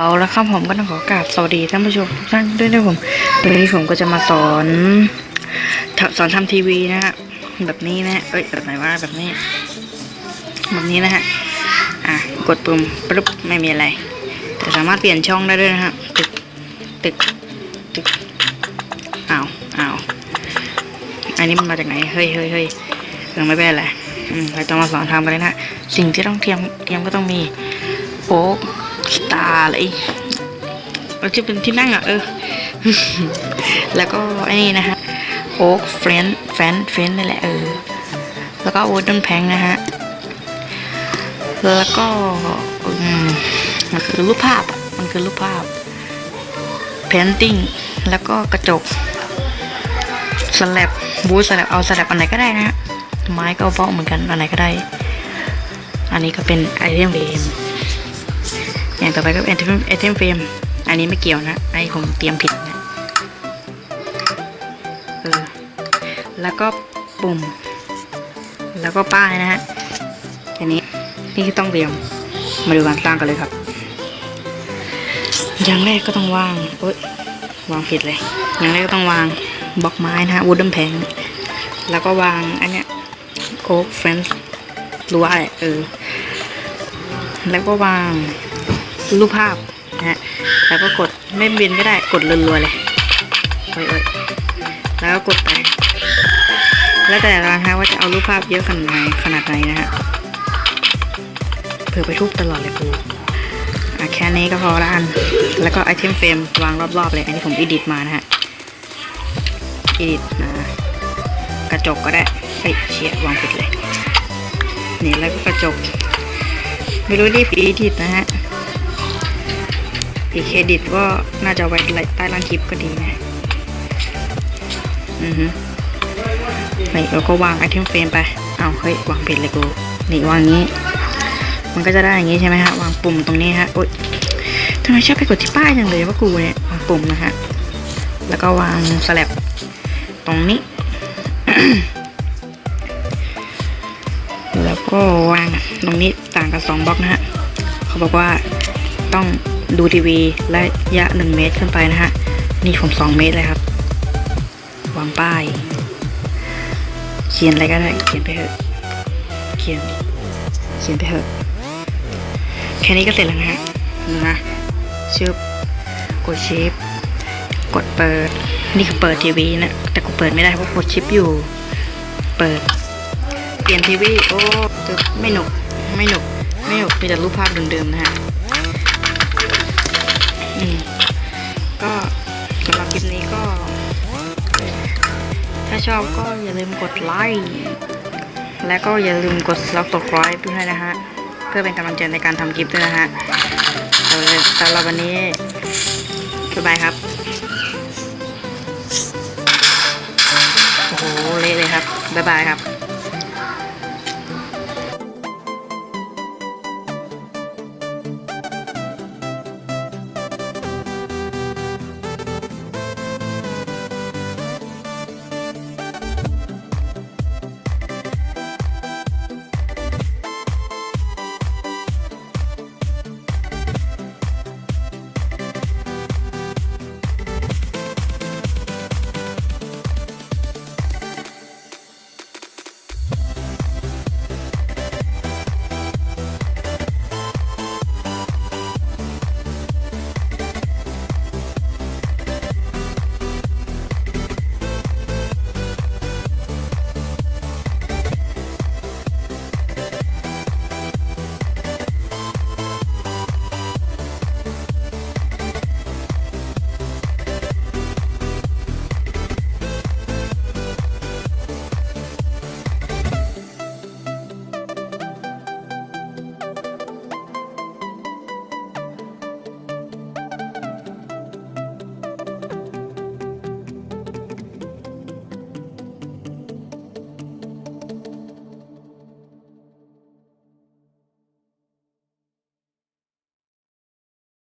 เอาละครับผมก็ต้องขอกราบสวัสดีท่านผู้ชมทุกท่านด้วยนะผมวันนี้ผมก็จะมาสอนสอนทำทีวีนะฮะแบบนี้นะฮะเอ้ยแบบไหนว่าแบบนี้ แบบนี้นะฮะอะกดปุ่มปุ๊บไม่มีอะไร แต่สามารถเปลี่ยนช่องได้ด้วยนะฮะตึกตึกตึกอ้าวอ้าวอันนี้มันมาจากไหนเฮ้ยเฮ้ยเฮ้ยยังไม่เป็นไรอืมเราจะมาสอนทำกันเลยนะสิ่งที่ต้องเตรียมเตรียมก็ต้องมีโป๊ก ตาร์อะไรเราจะเป็นที่นั่งอะเออ แล้วก็ไอ้นี่นะฮะโอ๊กเฟรนแฟนเฟรนนี่แหละเออ แล้วก็วูดเดนแพงนะฮะ แล้วก็อืมมันคือรูปภาพอะมันคือรูปภาพ painting แล้วก็กระจกสแลบบูสแลบเอาสแลบอันไหนก็ได้นะฮะไม้ก็เอาเบาเหมือนกันอันไหนก็ได้ อันนี้ก็เป็นไอเทมเฟรม อย่างต่อไปก็เป็นไอเทมเฟรมอันนี้ไม่เกี่ยวนะไอผมเตรียมผิดนะเออแล้วก็ปุ่ม แล้วก็ป้ายนะฮะอันนี้นี่คือต้องเตรียมมาดูการสร้างกันเลยครับ อย่างแรกก็ต้องวางโอ๊ยวางผิดเลย อย่างแรกก็ต้องวางบล็อกไม้นะฮะวูดเดิลแพงแล้วก็วางอันเนี้ยโอ๊กเฟรนช์รู้วเออแล้วก็วาง รูปภาพนะฮะแล้วก็กดไม่เบียนก็ได้กดรัวๆเลยโอ้ยโอ้ยแล้วก็กดไป แล้วแต่ละนะฮะว่าจะเอารูปภาพเยอะขนาดไหนขนาดไหนนะฮะเผื่อไปทุบตลอดเลยกูอะแค่นี้ก็พอละอัน แล้วก็ไอเทมเฟรมวางรอบๆเลย อันนี้ผมอีดิทมานะฮะอีดิทนะกระจกก็ได้เฮ้ยเชียวางผิดเลย นี่แล้วก็กระจก ไม่รู้ดิผีอีดิทนะฮะ ผีเครดิตก็น่าจะไว้ใต้ล่างคลิปก็ดีนะ อือฮึนี่เราก็วางไอเทมเฟรมไป เอาเฮ้ย วางผิดเลยกู นี่วางงี้ มันก็จะได้อย่างนี้ใช่ไหมฮะ วางปุ่มตรงนี้ฮะ โอ๊ยทำไมชอบไปกดที่ป้ายจังเลยว่ากูเนี่ยวางปุ่มนะฮะ แล้วก็วางสลับตรงนี้ แล้วก็วางตรงนี้ต่างกันสองบล็อกนะฮะ เขาบอกว่าต้อง ดูทีวีและระยะหนึ่งเมตรขึ้นไปนะฮะ นี่ผมสองเมตรเลยครับ วางป้าย เขียนอะไรก็ได้ เขียนไปเถอะ เขียน เขียนไปเถอะ แค่นี้ก็เสร็จแล้วนะฮะนะชึบกดชิป กดเปิด นี่คือเปิดทีวีนะ แต่กูเปิดไม่ได้เพราะกดชิปอยู่ เปิด เปลี่ยนทีวี โอ้ไม่หนุก ไม่หนุก ไม่หนุก มีแต่รูปภาพเดิมๆนะฮะ อืมก็สำหรับคลิปนี้ก็ ถ้าชอบก็อย่าลืมกดไลค์และก็อย่าลืมกด subscribe ด้วยนะฮะ เพื่อเป็นกำลังใจในการทำคลิปด้วยนะฮะสำหรับสำหรับวันนี้บ๊ายบายครับ โอ้โห เละเลยครับ บ๊ายบายครับ